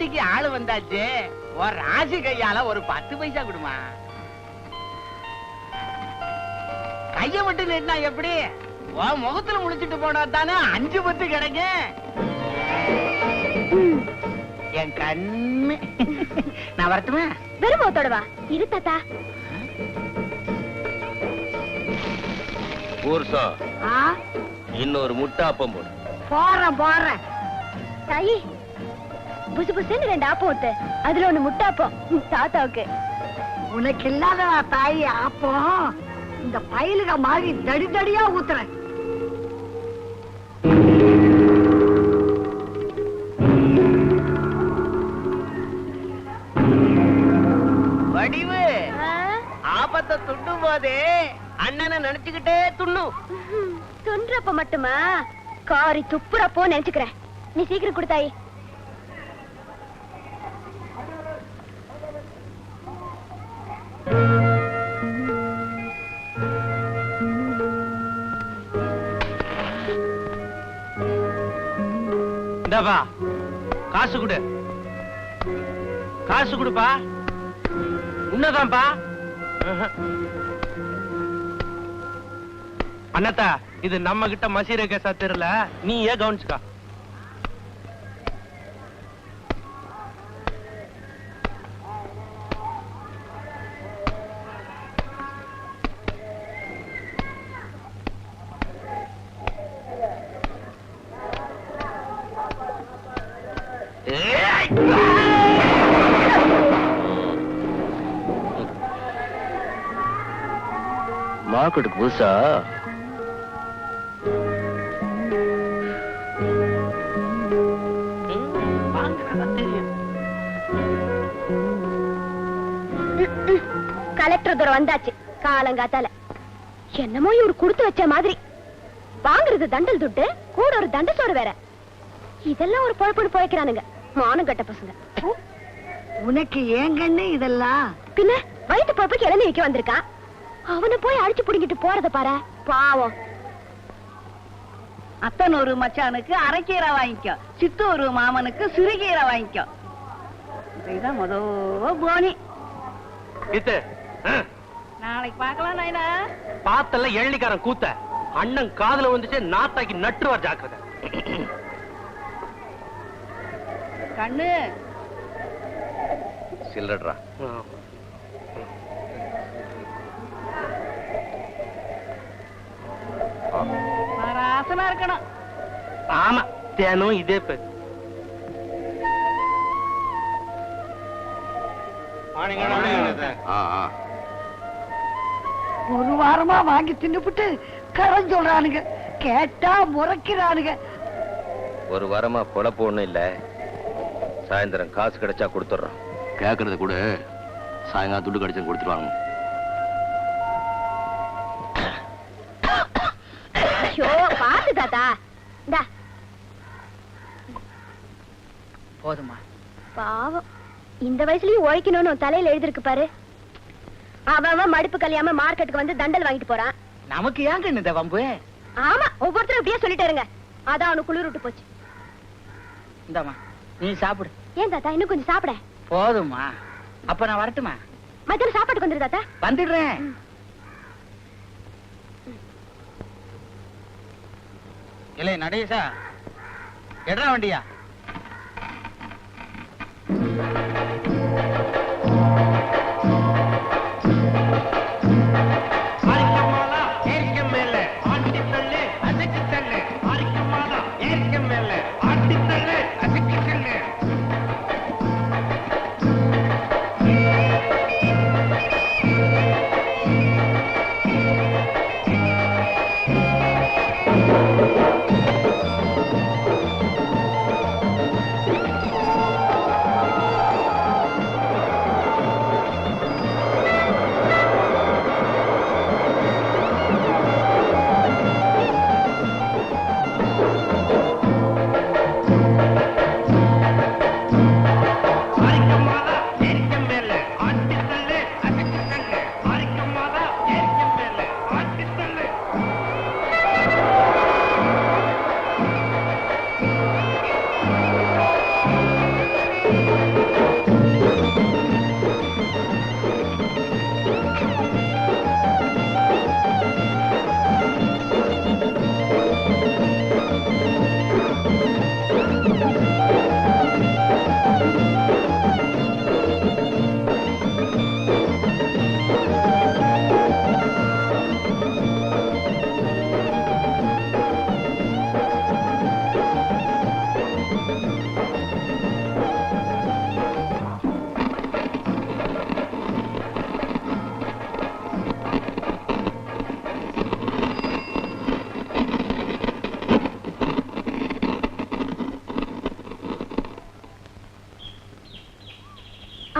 வண்டிக்கு ஆளு வந்தாச்சு. ஒரு ராசி கையால ஒரு பத்து பைசா கொடுமா. கைய மட்டும் நீட்டினா எப்படி? உன் முகத்துல முழிச்சிட்டு போனா தானே அஞ்சு பத்து கிடைக்கும். என் கண்ணு. நான் வரட்டுமா? வெறும் முகத்தோட வா. இரு தாத்தா. ஊர்சா இன்னொரு முட்டாப்பம் போடு. போறேன் போறேன். தாயி புசு புசுன்னு ரெண்டு ஆப்பம் ஊத்து அதுல ஒண்ணு முட்டாப்பம். தாத்தாவுக்கு. உனக்கு இல்லாத தாய் அப்போ இந்த பயலுக மாதிரி தடி தடியா ஊத்துறேன். வடிவு. ஆ? ஆபத்தை துண்டும் போதே அண்ணனை நினைச்சுக்கிட்டே துண்ணும் துன்றப்ப மட்டுமா? காரி துப்புறப்போ நினைச்சுக்கிறேன். நீ சீக்கிரம் கொடுத்தாயி இந்தாப்பா காசு கொடு. காசு கொடுப்பா. உன்னதான்பா அண்ணத்தா இது நம்ம கிட்ட மசீர கேசா தெரியல. நீ ஏன் கவனிச்சுக்கா. மார்க்கெட்டுக்கு புதுசா? கலெக்டர் தூரம் வந்தாச்சு. காலங்காத்தால. என்னமோ இவர் கொடுத்து வச்ச மாதிரி. வாங்குறது தண்டல் துட்டு கூட ஒரு தண்ட சோறு வேற. இதெல்லாம் ஒரு பொழப்புன்னு போய்க்கிறானுங்க மானம் கட்ட பசங்க. உனக்கு ஏன் கண்ணு இதெல்லாம்? பின்ன வயிற்று பொழப்புக்கு இளநீ விற்க வந்திருக்கான் அவனை போய் அடிச்சு புடிங்கிட்டு போறத பாரு. பாவம். அத்தனூரு மச்சானுக்கு அரைக்கீரை வாங்கிக்கோ. சித்தூரு மாமனுக்கு சிறுகீரை வாங்கிக்கோ. இதுதான் முத போனி. இது நாளைக்கு பார்க்கலாம் நாயனா. பாத்தல்ல எள்ளிக்காரன் கூத்த. அண்ணன் காதுல வந்துச்சு நாத்தாக்கி நட்டுவார் ஜாக்கிரதை. கண்ணு. சில்லட்ரா ராசனா இருக்கணும். ஆமா தினம் இதே பேர் ஆ ஆ. ஒரு வாரமா வாங்கி தின்னுபிட்டு கடன் சொல்றானுங்க. கேட்டா முறைக்கிறானுங்க. ஒரு வாரமா பொழப்பு ஒண்ணும் இல்ல. சாயந்தரம் காசு கிடைச்சா கொடுத்துட்றோம். கேக்குறது கூட சாயங்காலம் துட்டு கிடைச்சா கொடுத்துருவாங்க தாத்தா. இந்தா. போதுமா பாவம். இந்த வயசுலயும் உழைக்கணும்னு தலையில எழுதிருக்கு பாரு. அவன் மடுப்பு கல்யாம மார்க்கெட்டுக்கு வந்து தண்டல் வாங்கிட்டு போறான். நமக்கு ஏன் கண்ணு இந்த வம்பு? ஆமா ஒவ்வொருத்தரும் இப்படியே சொல்லிட்டு இருங்க. அதான் அவனு குளிர் விட்டு போச்சு. இந்தாம்மா நீ சாப்பிடு. ஏன் தாத்தா இன்னும் கொஞ்சம் சாப்பிட? போதுமா அப்ப நான் வரட்டுமா? மத்தியானம் சாப்பாட்டுக்கு வந்துரு தாத்தா. வந்துடுறேன். இல்லை நடேசா. எடா வண்டியா?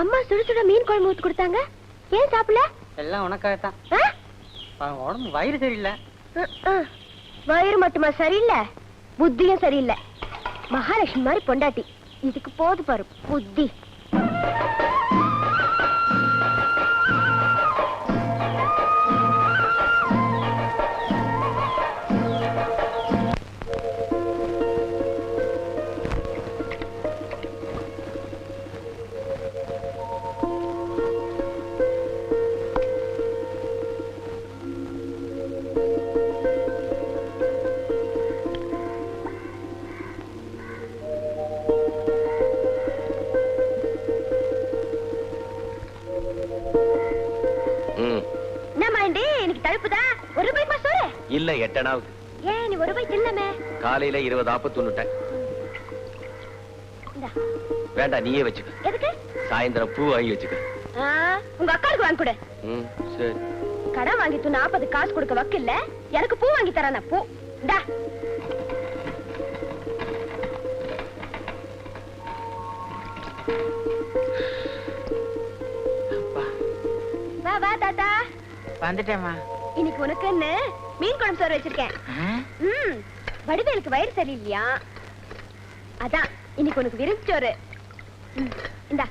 அம்மா சுட சுட மீன் குழம்பு ஊத்து கொடுத்தாங்க. ஏன் சாப்பிடல? எல்லாம் உனக்காகத்தான். ஆ? உடம்பு வயிறு சரியில்லை. வயிறு மட்டுமா சரியில்லை? புத்தியும் சரியில்லை. மகாலட்சுமி மாதிரி பொண்டாட்டி. இதுக்கு போது பாரு புத்தி. எட்டனாவுக்கு ஏன் நீ ஒரு தின்னமே காலையில இருபது ஆப்பு துண்ணுட்டேன் இந்தா. வேண்டாம் நீயே வச்சுக்க. எதுக்கு? சாயந்தரம் பூ வாங்கி வச்சுக்க. ஆ, உங்க அக்காவுக்கு வாங்கி கொடு. ம் சரி. கடன் வாங்கிட்டு நாற்பது காசு கொடுக்க வக்கு இல்ல. எனக்கு பூ வாங்கி தரான பூ. இந்தா. வா வா தாத்தா. வந்துட்டேம்மா. இன்னைக்கு உனக்குன்னு மீன் குழம்பு சோறு வச்சிருக்கேன். வடிவேலுக்கு வயிறு சரியில்லையா? அதான் இன்னைக்கு உனக்கு விருந்து சோறு. இந்தா.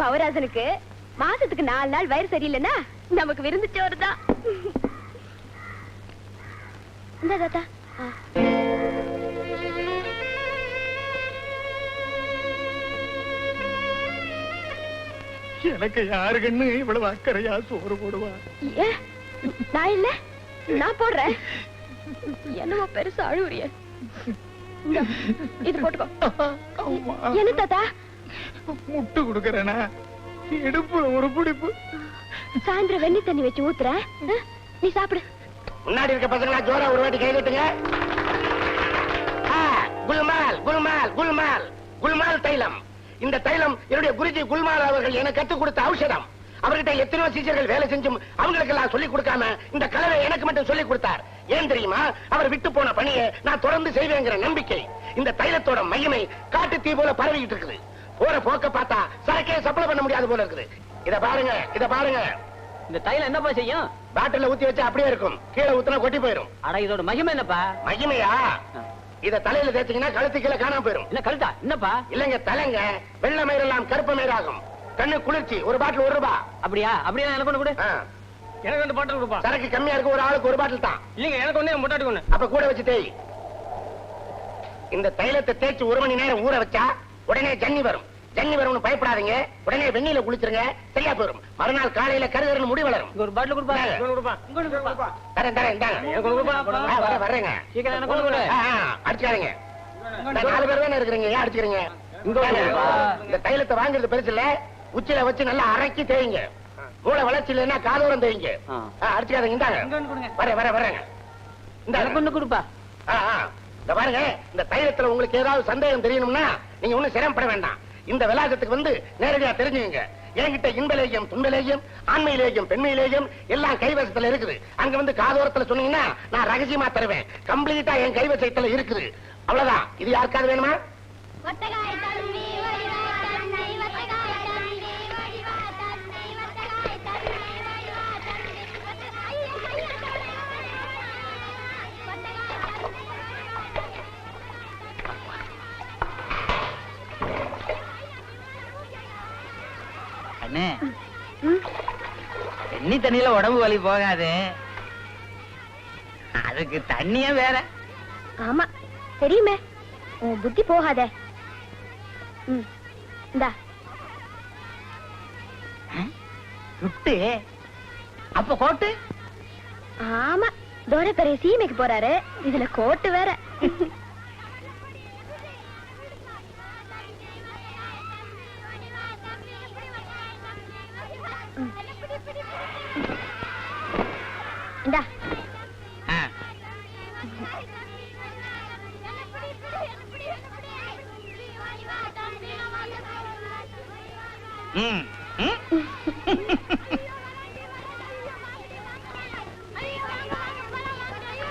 மவராசனுக்கு மாசத்துக்கு நாலு நாள் வயிறு சரியில்லைன்னா நமக்கு விருந்து சோறு தான் இந்த தாத்தா. எனக்கு யாரு கண்ணு? இவ்வளவு அக்கறையா சோறு போடுவா? நான் இல்ல. நான் போடுறேன். என்னமோ பெருசா அழுவுறிய. இது போட்டுக்கோ. என்ன தாத்தா? முட்டு கொடுக்கறேனா? இடுப்புல ஒரு பிடிப்பு. சாயந்தரம் வெண்ணி தண்ணி வச்சு ஊத்துறேன் ஆ, நீ சாப்பிடு. முன்னாடி இருக்க பசங்களா ஜோரா ஒரு வாட்டி கை கட்டுங்க ஆ, குல்மால் குல்மால் குல்மால் குல்மால் தைலம். இந்த தைலம் என்னுடைய குருஜி குல்மால் அவர்கள் எனக்கு கத்துக் கொடுத்த ஔஷதம். அவர்கிட்ட எத்தனையோ சீசர்கள் வேலை செஞ்சும் அவங்களுக்கெல்லாம் சொல்லிக் கொடுக்காம இந்த கலவை எனக்கு மட்டும் சொல்லிக் கொடுத்தார். ஏன் தெரியுமா? அவர் விட்டு போன பணியை நான் தொடர்ந்து செய்வேங்கிற நம்பிக்கை. இந்த தைலத்தோட மகிமை காட்டு தீ போல பரவிக்கிட்டு இருக்குது. போற போக்க பார்த்தா சரக்கே சப்ளை பண்ண முடியாது போல இருக்குது. இத பாருங்க இத பாருங்க. இந்த தைலம் என்னப்பா செய்யும்? பாட்டில ஊத்தி வச்சா அப்படியே இருக்கும். கீழே ஊத்துனா கொட்டி போயிரும். அட இதோட மகிமை என்னப்பா? மகிமையா இத தலையில தேய்ச்சீங்கன்னா கழுத்து கீழே காணாம போயிரும் என்ன கழுத்தா? என்னப்பா? இல்லங்க தலைங்க. வெள்ளை மயிரெல்லாம் கருப்பு மயிராகும். கண்ணு குளிர்ச்சி. ஒரு பாட்டில் ஒரு ரூபா. அப்படியா? அப்படியா எனக்கு ஒண்ணு கொடு. எனக்கு ரெண்டு பாட்டில் கொடுப்பா. சரக்கு கம்மியா இருக்கு. ஒரு ஆளுக்கு ஒரு பாட்டில் தான். இல்லைங்க எனக்கு ஒண்ணு முட்டாட்டி ஒண்ணு. அப்ப கூட வச்சு தேய். இந்த தைலத்தை தேய்ச்சி ஒரு மணி நேரம் ஊற வச்சா உடனே ஜன்னி வரும். ஜன்னி வரும்னு பயப்படாதீங்க. உடனே வெந்நீல குளிச்சிருங்க. சரியா போயிரும். மறுநாள் காலையில கருகருன்னு முடி வளரும். ஒரு பாட்டில் கொடுப்பா. இந்தாங்க. இங்க ஒண்ணு கொடுப்பா. இங்க ஒண்ணு கொடுப்பா. தரேன் தரேன் இந்தாங்க. வர்றேங்க. நான் நாலு பேர் தானே இருக்கிறீங்க. ஏன் அடிச்சுக்கிறீங்க. இந்த தைலத்தை வாங்குறது பெருசு இல்ல. உச்சில வச்சு நல்லா அரைக்கி தேய்ங்க. மூளை வளர்ச்சி இல்லைன்னா காதோரம் தேய்ங்க. அடிச்சுக்காதீங்க. இந்தாங்க. இங்க ஒண்ணு கொடுங்க. வர வர வரேங்க. இந்தாங்க. ஒண்ணு கொடுப்பா. இந்த பாருங்க. இந்த தைலத்துல உங்களுக்கு ஏதாவது சந்தேகம் தெரியணும்னா நீங்க ஒண்ணும் சிரமப்பட வேண்டாம். இந்த விலாசத்துக்கு வந்து நேரடியா தெரிஞ்சுங்க என்கிட்ட இன்பலேயம் துன்பலேயம் ஆண்மையிலேயும் பெண்மையிலேயும் எல்லாம் கைவசத்துல இருக்குது. அங்க வந்து காதோரத்துல சொன்னீங்கன்னா நான் ரகசியமா தருவேன். கம்ப்ளீட்டா என் கைவசத்துல இருக்குது. அவ்வளவுதான். இது யாருக்காவது வேணுமா? அண்ணே தண்ணி தண்ணியில உடம்பு வலி போகாது. அதுக்கு தண்ணியே வேற. ஆமா தெரியுமே. உன் புத்தி போகாதே. ம் இந்தா. சுட்டு அப்ப கோட்டு? ஆமா தோர பெரிய சீமைக்கு போறாரு. இதுல கோட்டு வேற. இந்தா.